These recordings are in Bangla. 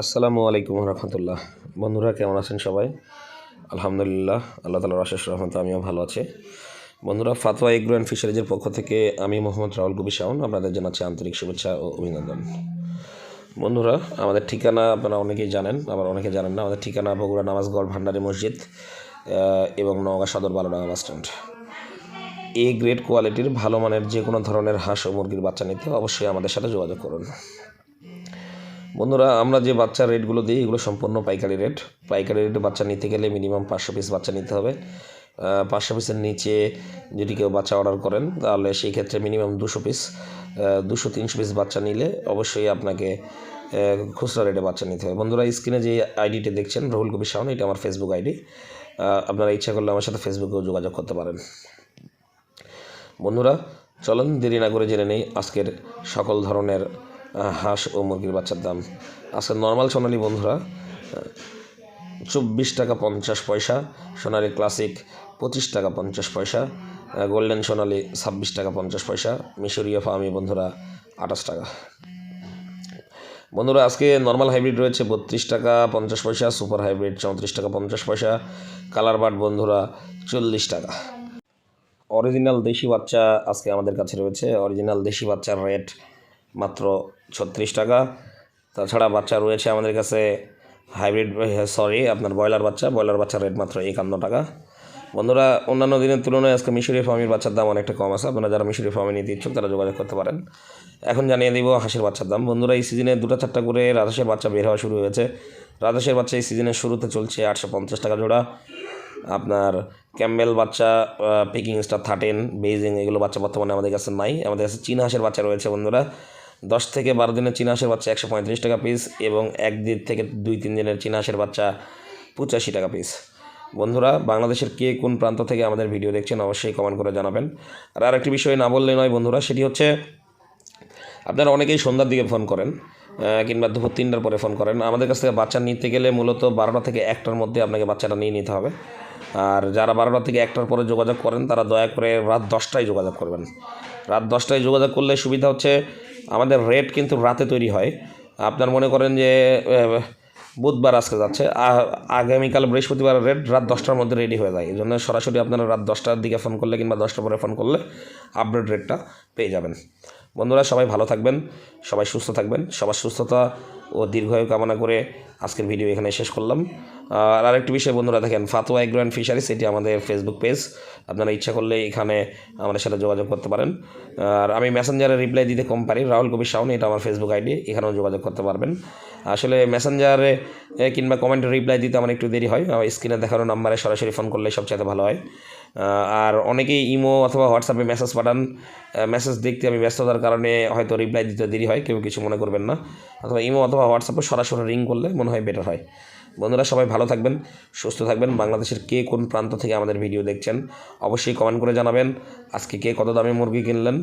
আসসালামু আলাইকুম রহমতুল্লাহ। বন্ধুরা, কেমন আছেন সবাই? আলহামদুলিল্লাহ, আল্লাহ তালার আশেষ রহমতে আমিও ভালো আছি। বন্ধুরা, ফাতোয়া এগ্রো অ্যান্ড ফিশারিজের পক্ষ থেকে আমি মোহাম্মদ রাহুল কবি শাওন, আপনাদের জানাচ্ছি আন্তরিক শুভেচ্ছা ও অভিনন্দন। বন্ধুরা, আমাদের ঠিকানা আপনারা অনেকেই জানেন, আবার অনেকে জানেন না, আমাদের ঠিকানা বগুড়া নামাজগড় ভান্ডারি মসজিদ এবং নওগাঁ সদর বারোডাঙ্গা বাস স্ট্যান্ড। এ গ্রেড কোয়ালিটির ভালো মানের যে কোনো ধরনের হাঁস ও মুরগির বাচ্চা নিতে অবশ্যই আমাদের সাথে যোগাযোগ করুন। বন্ধুরা, আমরা যে বাচ্চার রেটগুলো দিই, এগুলো সম্পূর্ণ পাইকারি রেট। পাইকারি রেটে বাচ্চা নিতে গেলে মিনিমাম পাঁচশো পিস বাচ্চা নিতে হবে। পাঁচশো পিসের নিচে যদি কেউ বাচ্চা অর্ডার করেন, তাহলে সেই ক্ষেত্রে মিনিমাম দুশো পিস দুশো তিনশো পিস বাচ্চা নিলে অবশ্যই আপনাকে খুচরা রেটে বাচ্চা নিতে হবে। বন্ধুরা, স্ক্রিনে যে আইডিটি দেখছেন, রহুল কবির শাহন এটা আমার ফেসবুক আইডি। আপনারা ইচ্ছা করলে আমার সাথে ফেসবুকেও যোগাযোগ করতে পারেন। বন্ধুরা, চলুন দেরি না করে জেনে নেই আজকের সকল ধরনের হাঁস ও মুরগির বাচ্চার দাম। আজকে নর্মাল সোনালি বন্ধুরা চব্বিশ টাকা পঞ্চাশ পয়সা, সোনালি ক্লাসিক পঁচিশ টাকা পঞ্চাশ পয়সা গোল্ডেন সোনালি ছাব্বিশ টাকা পঞ্চাশ পয়সা, মিশরীয় ফার্মি বন্ধুরা আঠাশ টাকা। বন্ধুরা, আজকে নর্মাল হাইব্রিড রয়েছে, বত্রিশ টাকা পঞ্চাশ পয়সা সুপার হাইব্রিড চৌত্রিশ টাকা পঞ্চাশ পয়সা কালার বার্ড বন্ধুরা চল্লিশ টাকা। অরিজিনাল দেশি বাচ্চা আজকে আমাদের কাছে রয়েছে অরিজিনাল দেশি বাচ্চার রেট মাত্র ছত্রিশ টাকা। তাছাড়া বাচ্চা রয়েছে আমাদের কাছে হাইব্রিড সরি আপনার ব্রয়লার বাচ্চা। ব্রয়লার বাচ্চার রেট মাত্র একান্ন টাকা। বন্ধুরা, অন্যান্য দিনের তুলনায় আজকে মিশরি ফার্মের বাচ্চার দাম অনেকটা কম আছে। আপনারা যারা মিশরি ফার্মে নিতে ইচ্ছুক, তারা যোগাযোগ করতে পারেন। এখন জানিয়ে দিব হাঁসের বাচ্চার দাম। বন্ধুরা, এই সিজনে দুটো চারটা করে রাজহাঁসের বাচ্চা বের হওয়া শুরু হয়েছে। রাজহাঁসের বাচ্চা এই সিজনের শুরুতে চলছে আটশো পঞ্চাশ টাকা জোড়া। আপনার ক্যাম্বেল বাচ্চা পিকিং স্টার থার্টিন বেইজিং এগুলো বাচ্চা বর্তমানে আমাদের কাছে নাই। আমাদের কাছে চীনা হাঁসের বাচ্চা রয়েছে বন্ধুরা। দশ থেকে বারো দিনের চীনা হাঁসের বাচ্চা একশো পঁয়ত্রিশ টাকা পিস এবং এক দিন থেকে দুই, তিন দিনের চীনা হাঁসের বাচ্চা পঁচাশি টাকা পিস বন্ধুরা, বাংলাদেশের কে কোন প্রান্ত থেকে আমাদের ভিডিও দেখছেন অবশ্যই কমেন্ট করে জানাবেন। আর আরেকটি বিষয় না বললে নয় বন্ধুরা, সেটি হচ্ছে আপনারা অনেকেই সন্ধ্যার দিকে ফোন করেন কিংবা দুপুর তিনটার পরে ফোন করেন। আমাদের কাছ থেকে বাচ্চা নিতে গেলে মূলত বারোটা থেকে একটার মধ্যে আপনাকে বাচ্চাটা নিয়ে নিতে হবে। আর যারা বারোটা থেকে একটার পরে যোগাযোগ করেন, তারা দয়া করে রাত দশটায় যোগাযোগ করবেন। রাত দশটায় যোগাযোগ করলে সুবিধা হচ্ছে, আমাদের রেট কিন্তু রাতে তৈরি হয়। আপনার মনে করেন যে বুধবার আজকে যাচ্ছে আগামীকাল বৃহস্পতিবার রেট রাত দশটার মধ্যে রেডি হয়ে যায়। এই জন্য সরাসরি আপনারা রাত দশটার দিকে ফোন করলে কিংবা দশটার পরে ফোন করলে আপডেট রেটটা পেয়ে যাবেন। বন্ধুরা, সবাই ভালো থাকবেন, সবাই সুস্থ থাকবেন, সবার সুস্থতা ও দীর্ঘায়ু কামনা করে আজকের ভিডিও এখানে শেষ করলাম। আর আরেকটি বিষয় বন্ধুরা দেখেন, ফাতোয়া এগ্রো অ্যান্ড ফিশারিস এটি আমাদের ফেসবুক পেজ আপনারা ইচ্ছা করলে এখানে আমাদের সাথে যোগাযোগ করতে পারেন। আর আমি মেসেঞ্জারে রিপ্লাই দিতে কম পারি, রাহুল কবির শাওন, এটা আমার ফেসবুক আইডি এখানেও যোগাযোগ করতে পারবেন। আসলে মেসেঞ্জারে কিংবা কমেন্টে রিপ্লাই দিতে আমার একটু দেরি হয়, আমার স্ক্রিনে দেখানো নাম্বারে সরাসরি ফোন করলে সবচেয়ে ভালো হয়। আর অনেকেই ইমো অথবা হোয়াটসঅ্যাপে মেসেজ পাঠান মেসেজ দেখতে আমি ব্যস্ততার কারণে হয়তো রিপ্লাই দিতে দেরি হয়, কেউ কিছু মনে করবেন না। অথবা ইমো অথবা হোয়াটসঅ্যাপে সরাসরি রিং করলে মনে হয় বেটার হয়। বন্ধুরা সবাই ভালো থাকবেন, সুস্থ থাকবেন। বাংলাদেশের কে কোন প্রান্ত থেকে আমাদের ভিডিও দেখছেন অবশ্যই কমেন্ট করে জানাবেন। আজকে কে কত দামে মুরগি কিনলেন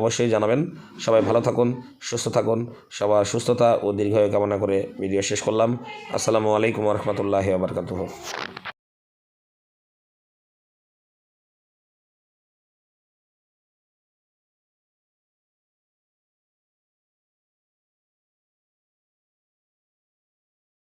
অবশ্যই জানাবেন। সবাই ভালো থাকুন, সুস্থ থাকুন, সবার সুস্থতা ও দীর্ঘায়ু কামনা করে ভিডিও শেষ করলাম। আসসালামু আলাইকুম রহমতুল্লাহ আবরকাতুহ